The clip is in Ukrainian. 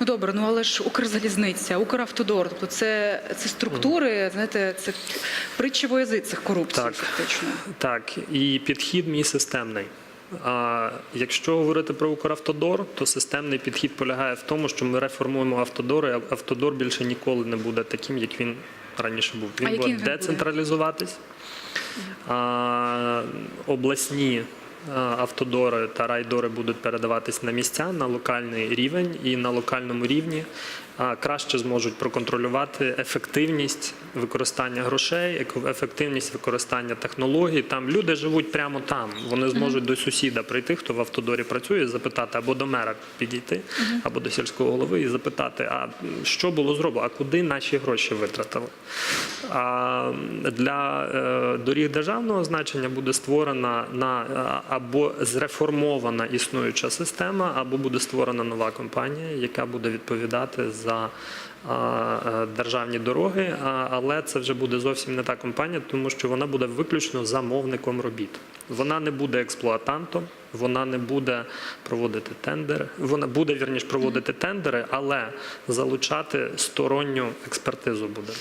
добре, ну але ж Укрзалізниця, Укравтодор, тобто це, це структури, знаєте, це притча во язицях корупції, Так. фактично. Так, і підхід мій системний. А якщо говорити про Укравтодор, то системний підхід полягає в тому, що ми реформуємо автодор, і автодор більше ніколи не буде таким, як він раніше був. Він яким буде він буде? децентралізуватись. А, обласні а, автодори та райдори будуть передаватись на місця на локальний рівень, і на локальному рівні краще зможуть проконтролювати ефективність використання грошей, ефективність використання технологій. Там люди живуть прямо там. Вони зможуть до сусіда прийти, хто в автодорі працює, запитати або до мера підійти, або до сільського голови і запитати, а що було зроблено, а куди наші гроші витратили. А для е, доріг державного значення буде створена на або зреформована існуюча система, або буде створена нова компанія, яка буде відповідати за а, е, державні дороги. Але це вже буде зовсім не та компанія, тому що вона буде виключно замовником робіт. Вона не буде експлуатантом, вона не буде проводити тендери. Вона буде вірніш проводити тендери, але залучати сторонню експертизу буде.